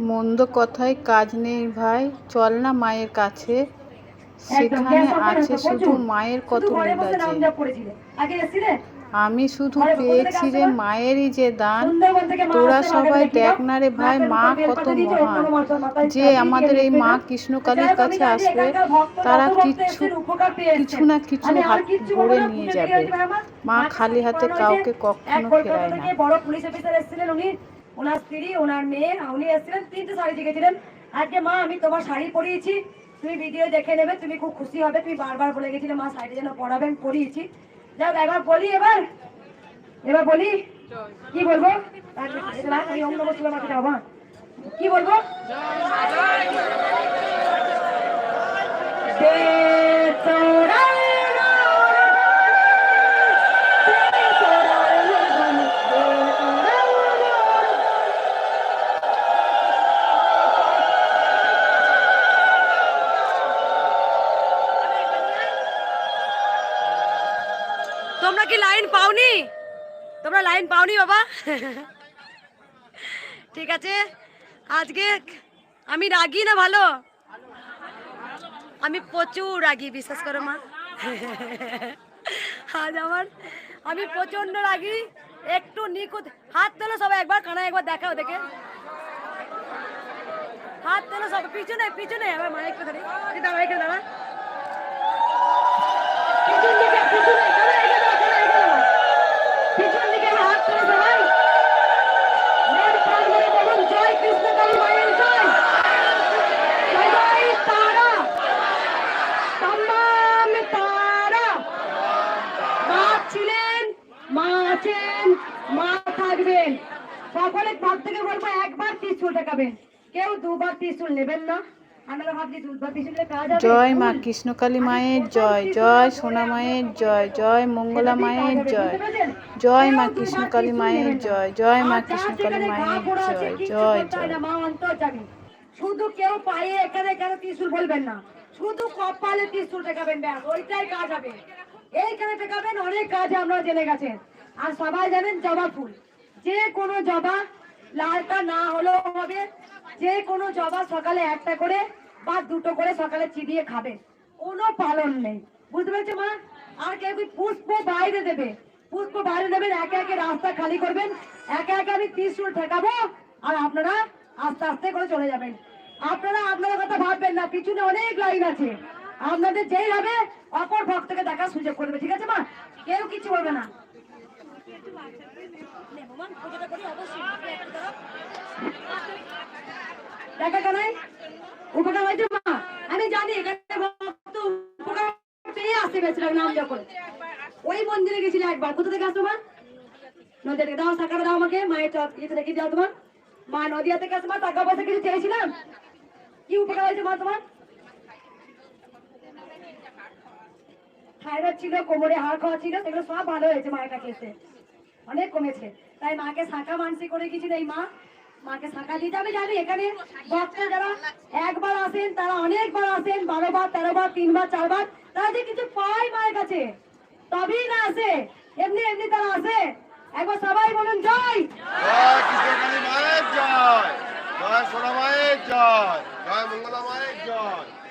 মন্দ কথায় কাজ নেই ভাই চল না মায়ের কাছে। সেখানে আছে শুধু মায়ের কত আছে আমি শুধু পেয়েছি রে মায়েরই যে দান। তোরা সবাই দেখ না রে ভাই মা কত মহান। যে আমাদের এই মা কৃষ্ণকালীর কাছে আসবে তারা কিচ্ছু কিছু না কিছু হাত ভরে নিয়ে যাবে। মা। খালি হাতে কাউকে কখনো ফেরায় না। ওনার স্ত্রী ওনার মেয়ে উনি এসেছিলেন তিনটে শাড়ি দেখেছিলেন আজকে মা আমি তোমার শাড়ি পরিয়েছি। তুমি ভিডিও দেখে নেবে তুমি খুব খুশি হবে তুমি বারবার বলে গেছিলে মা শাড়ি যেন পরাবেন পরিয়েছি। যাক একবার বলি এবার। এবার বলি? কি বলব। কি বলব? তোমরা কি লাইন পাওনি? তোমরা লাইন পাওনি বাবা? ঠিক আছে, আজকে আমি রাগি না ভালো? আমি প্রচুর রাগি, বিশ্বাস করো মা। আজ আমার, আমি প্রচণ্ড রাগি, একটু নিখুঁত। হাত তোলো সবাই একবার কানা একবার দেখাও দেখে। হাত তোলো সব পিছনে পিছনে। আবার ধরে এই দাঁড়া এখানে দাঁড়া পিছন দিকে পিছনে চলে এখানে দাঁড়া, চলে এখানে দাঁড়া। পিছন দিকে আমার হাত তোলো সবাই মন প্রাণ ভরে বলুন জয় কৃষ্ণ কালী মায়ের জয় জয় জয় তারা তাম্বাম তারা মা ছিলেন মা আছেন মা থাকবেন। সকলে ঘর থেকে বলব একবার ত্রিশুল ঠেকাবেন। কেউ দুবার ত্রিশুল নেবেন না। আমরা জয় মা কৃষ্ণকালী মায়ের জয় জয় সোনা মায়ের জয় জয় মঙ্গলা মায়ের জয় জয় মা কৃষ্ণকালী মায়ের জয় জয় মা কৃষ্ণকালী মায়ের জয় জয় জয়। শুধু কেউ পায়ে এখানে এখানে ত্রিশুল বলবেন না। শুধু কপালে ত্রিশুল টেকাবেন ব্যাস ওইটাই কাজ হবে। এইখানে টেকাবেন অনেক কাজ আপনারা জেনে গেছেন। আর সবাই জানেন জবা ফুল। যে কোনো জবা লালটা না হলেও হবে। যে কোনো জবা সকালে একটা করে বা দুটো করে সকালে চিবিয়ে খাবে। কোনো পালন নেই। বুঝতে পেরেছ মা? আর কেউ পুষ্প বাইরে দেবে? পুষ্প বাইরে দেবেন, একে একে রাস্তা খালি করবেন। একে একে আমি ত্রিশুল ঠেকাবো আর আপনারা আস্তে আস্তে করে চলে যাবেন। আপনারা আপনাদের কথা ভাববেন না, পিছনে অনেক লাইন আছে। আপনাদের যেই হবে অপর ভক্তকে দেখার সুযোগ করবে ঠিক আছে মা? কেউ কিছু বলবে না। দেখা কেনাই উপকার হয়েছে মা আমি জানি এখানে ভক্ত উপকার পেয়ে আসতে গেছিলাম নাম যখন ওই মন্দিরে গেছিল একবার কোথা থেকে আসতো মা নদিয়া থেকে দাও টাকাটা দাও আমাকে মায়ের চক ইয়েতে রেখে দাও তোমার মা নদিয়া থেকে আসতো মা টাকা পয়সা কিছু চেয়েছিলাম কি উপকার হয়েছে মা তোমার থাইরয়েড ছিল, কোমরে হাড় খাওয়া ছিল, সেগুলো সব ভালো হয়েছে মায়ের কাছে এসে। অনেক কমেছে। তাই মাকে শাঁখা মানসি করে কিছু নেই মা। মাকে শাঁখা দিতে হবে জানি এখানে। ভক্ত যারা একবার আসেন, তারা অনেকবার আসেন, বারো বার, তেরো বার তিনবার চারবার তারা যে কিছু পায় মায়ের কাছে, তবেই না আসে। এমনি এমনি তারা আসে। একবার সবাই বলুন, জয়! জয় জয়। জয় সোনা জয়। জয় জয়।